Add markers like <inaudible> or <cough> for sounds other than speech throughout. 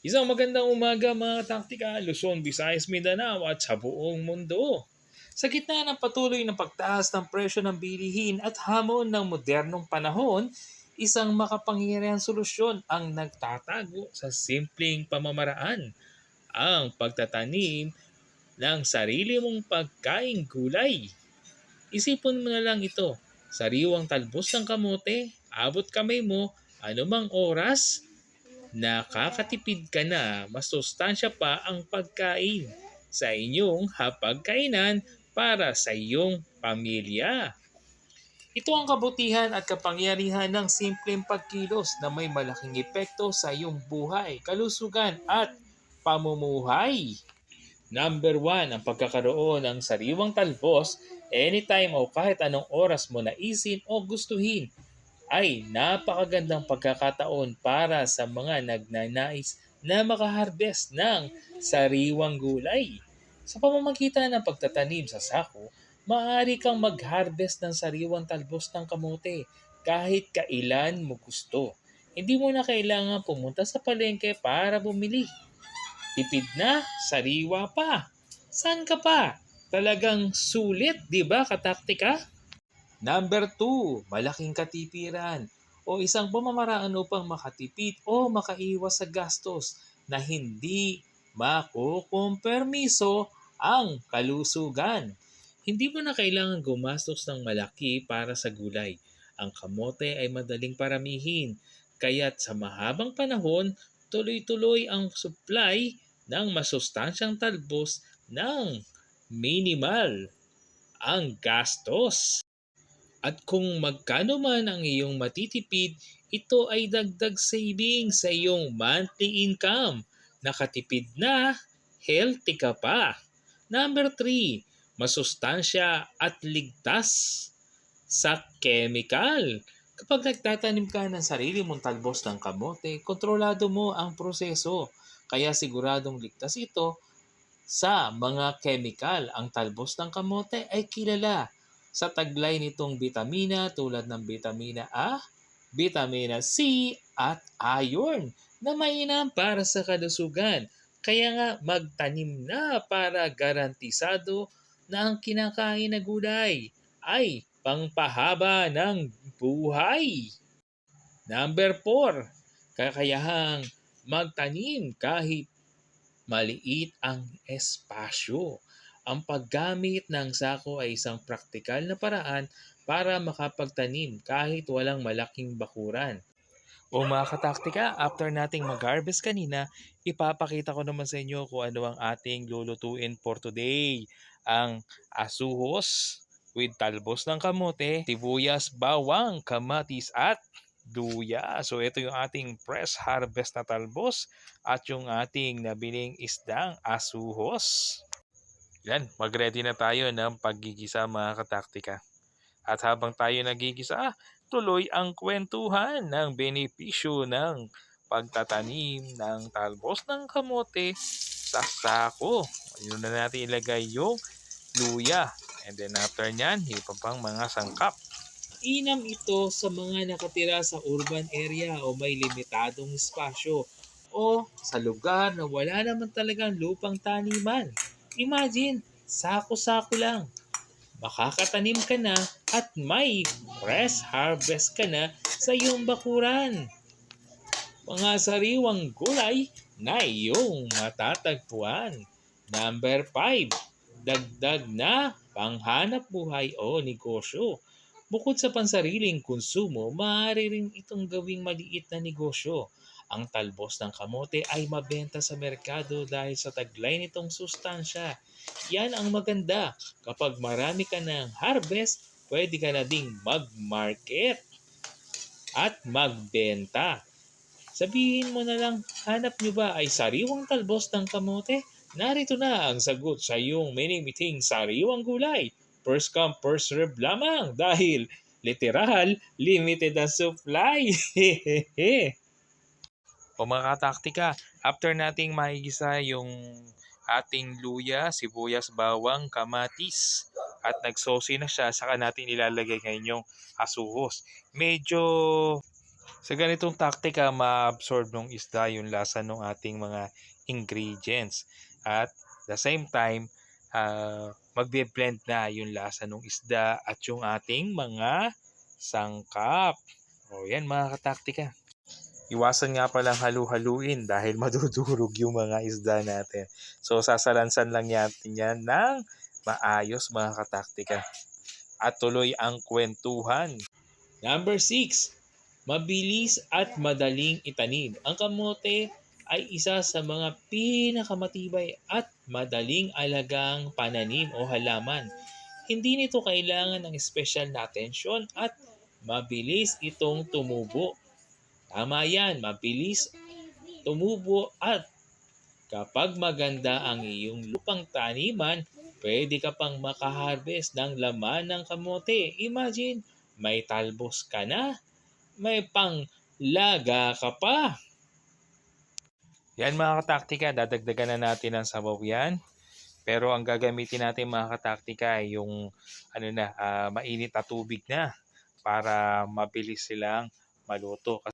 Isang magandang umaga mga taktika, Luzon, Visayas, Mindanao at sa buong mundo. Sa gitna ng patuloy na pagtaas ng presyo ng bilihin at hamon ng modernong panahon, isang makapangyarihang solusyon ang nagtatago sa simpleng pamamaraan. Ang pagtatanim ng sarili mong pagkaing gulay. Isipon mo na lang ito, sariwang talbos ng kamote, abot kamay mo, anumang oras, nakakatipid ka na, mas sustansya pa ang pagkain sa inyong hapagkainan para sa iyong pamilya. Ito ang kabutihan at kapangyarihan ng simpleng pagkilos na may malaking epekto sa iyong buhay, kalusugan at pamumuhay. Number one, ang pagkakaroon ng sariwang talbos anytime o kahit anong oras mo naisin o gustuhin ay napakagandang pagkakataon para sa mga nagnanais na makaharvest ng sariwang gulay. Sa pamamagitan ng pagtatanim sa sako, maaari kang mag-harvest ng sariwang talbos ng kamote kahit kailan mo gusto. Hindi mo na kailangan pumunta sa palengke para bumili. Tipid na, sariwa pa. San ka pa? Talagang sulit, di ba kataktika? Number 2, malaking katipiran o isang pamamaraan upang makatipid o makaiwas sa gastos na hindi makukumpermiso ang kalusugan. Hindi mo na kailangan gumastos ng malaki para sa gulay. Ang kamote ay madaling paramihin, kaya't sa mahabang panahon, tuloy-tuloy ang supply ng masustansyang talbos ng minimal ang gastos. At kung magkano man ang iyong matitipid, ito ay dagdag saving sa iyong monthly income. Nakatipid na, healthy ka pa. Number 3, masustansya at ligtas sa chemical. Kapag nagtatanim ka ng sarili mong talbos ng kamote, kontrolado mo ang proseso. Kaya siguradong ligtas ito sa mga chemical. Ang talbos ng kamote ay kilala sa taglay nitong bitamina tulad ng bitamina A, bitamina C at iron na mainam para sa kalusugan. Kaya nga magtanim na para garantisado na ang kinakain na gulay ay pangpahaba ng buhay. Number 4, kakayahang magtanim kahit maliit ang espasyo. Ang paggamit ng sako ay isang praktikal na paraan para makapagtanim kahit walang malaking bakuran. O mga kataktika, after nating mag-harvest kanina, ipapakita ko naman sa inyo kung ano ang ating lulutuin for today. Ang asuhos with talbos ng kamote, sibuyas, bawang, kamatis at luya. So ito yung ating fresh harvest na talbos at yung ating nabiling isdang asuhos. Yan, mag-ready na tayo ng paggigisa mga kataktika. At habang tayo nagigisa, tuloy ang kwentuhan ng benepisyo ng pagtatanim ng talbos ng kamote sa sako. Yun na natin ilagay yung luya. And then after nyan, iba pang mga sangkap. Inam ito sa mga nakatira sa urban area o may limitadong espasyo o sa lugar na wala naman talagang lupang taniman. Imagine, sako-sako lang. Makakatanim ka na at may fresh harvest ka na sa iyong bakuran. Mga sariwang gulay na iyong matatagpuan. Number 5, dagdag na panghanap buhay o negosyo. Bukod sa pansariling konsumo, maaari rin itong gawing maliit na negosyo. Ang talbos ng kamote ay mabenta sa merkado dahil sa taglay nitong sustansya. Yan ang maganda. Kapag marami ka ng harvest, pwede ka na ding mag-market at magbenta. Sabihin mo na lang, hanap nyo ba ay sariwang talbos ng kamote? Narito na ang sagot sa iyong minimiting sariwang gulay. First come, first serve lamang dahil literal, limited ang supply. <laughs> o mga kataktika, after nating mahigisa yung ating luya, sibuyas, bawang, kamatis, at nagsosi na siya, saka natin ilalagay ngayon yung asuhos. Medyo Sa ganitong taktika, ma-absorb ng isda yung lasa ng ating mga ingredients. At the same time, uh, magbe-blend na yung lasa ng isda at yung ating mga sangkap. O yan mga kataktika. Iwasan nga palang halu-haluin dahil <laughs> madudurog yung mga isda natin. So sasalansan lang natin yan ng maayos mga kataktika. At tuloy ang kwentuhan. Number 6. Mabilis at madaling itanim. Ang kamote ay isa sa mga pinakamatibay at madaling alagang pananim o halaman. Hindi nito kailangan ng special na atensyon at mabilis itong tumubo. Tama yan, mabilis tumubo at kapag maganda ang iyong lupang taniman, pwede ka pang makaharvest ng laman ng kamote. Imagine, may talbos ka na, may panglaga ka pa. Yan mga kataktika, dadagdagan na natin ang sabaw yan. Pero ang gagamitin natin mga kataktika ay yung ano na, uh, mainit na tubig na para mabilis silang maluto.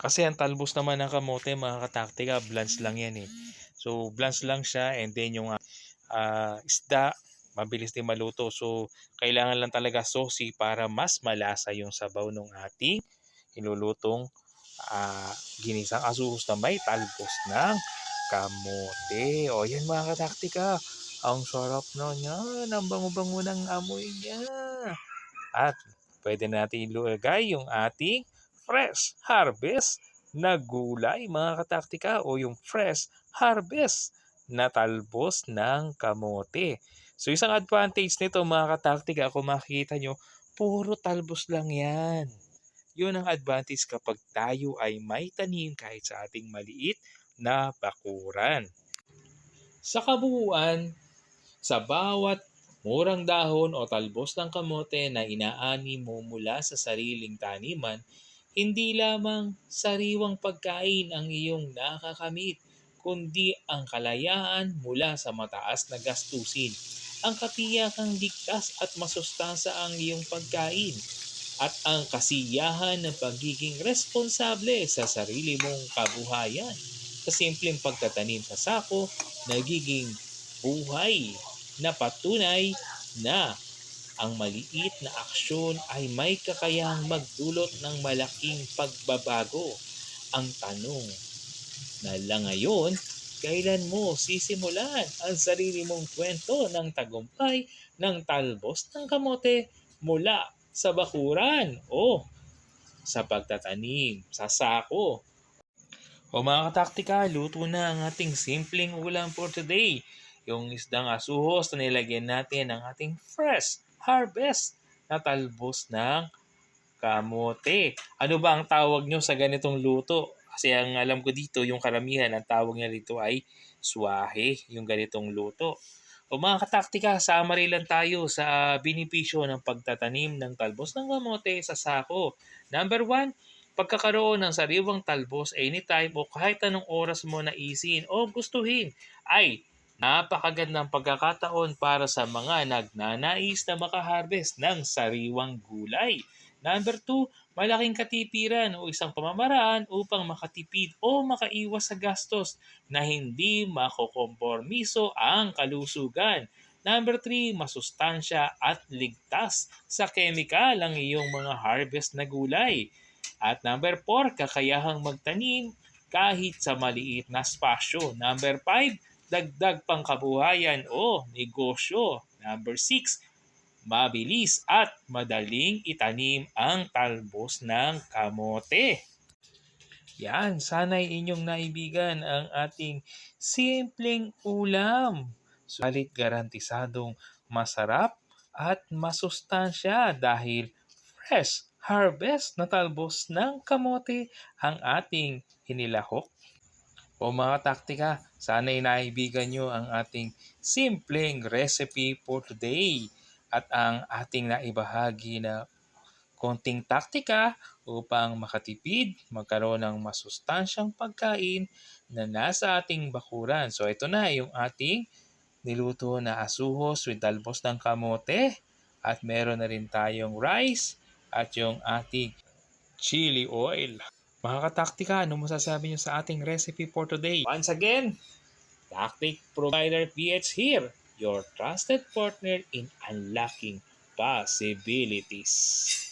Kasi ang talbos naman ng kamote mga kataktika, blanch lang yan eh. So blanch lang siya and then yung uh, isda, mabilis din maluto. So kailangan lang talaga sosi para mas malasa yung sabaw ng ating inulutong uh, ginisang asuhos na may talbos ng kamote. O yan mga kataktika, ang sarap na yan. Ang bango-bango ng amoy niya. At pwede natin ilagay yung ating fresh harvest na gulay mga kataktika o yung fresh harvest na talbos ng kamote. So isang advantage nito mga kataktika kung makikita nyo, puro talbos lang yan. Yun ang advantage kapag tayo ay may tanim kahit sa ating maliit na bakuran. Sa kabuuan, sa bawat murang dahon o talbos ng kamote na inaani mo mula sa sariling taniman, hindi lamang sariwang pagkain ang iyong nakakamit, kundi ang kalayaan mula sa mataas na gastusin. Ang katiyakang ligtas at masustansa ang iyong pagkain at ang kasiyahan ng pagiging responsable sa sarili mong kabuhayan. Sa simpleng pagtatanim sa sako, nagiging buhay na patunay na ang maliit na aksyon ay may kakayahang magdulot ng malaking pagbabago. Ang tanong na lang ngayon, kailan mo sisimulan ang sarili mong kwento ng tagumpay ng talbos ng kamote mula sa bakuran o sa pagtatanim sa sako. O mga kataktika, luto na ang ating simpleng ulam for today. Yung isdang asuhos na nilagyan natin ng ating fresh harvest na talbos ng kamote. Ano ba ang tawag nyo sa ganitong luto? Kasi ang alam ko dito, yung karamihan, ang tawag niya dito ay swahe, yung ganitong luto. O mga kataktika, summary lang tayo sa binipisyo ng pagtatanim ng talbos ng kamote sa sako. Number one, pagkakaroon ng sariwang talbos anytime o kahit anong oras mo naisin o gustuhin ay Napakagandang pagkakataon para sa mga nagnanais na makaharvest ng sariwang gulay. Number 2, malaking katipiran o isang pamamaraan upang makatipid o makaiwas sa gastos na hindi makokompormiso ang kalusugan. Number 3, masustansya at ligtas sa kemikal ang iyong mga harvest na gulay. At number 4, kakayahang magtanim kahit sa maliit na spasyo. Number 5, dagdag pangkabuhayan o negosyo. Number 6, mabilis at madaling itanim ang talbos ng kamote. Yan, sana'y inyong naibigan ang ating simpleng ulam. Sulit garantisadong masarap at masustansya dahil fresh harvest na talbos ng kamote ang ating hinilahok o mga taktika, sana inaibigan nyo ang ating simpleng recipe for today at ang ating naibahagi na konting taktika upang makatipid, magkaroon ng masustansyang pagkain na nasa ating bakuran. So ito na yung ating niluto na asuhos with dalbos ng kamote at meron na rin tayong rice at yung ating chili oil. Mga kataktika, ano masasabi nyo sa ating recipe for today? Once again, Tactic Provider PH here, your trusted partner in unlocking possibilities.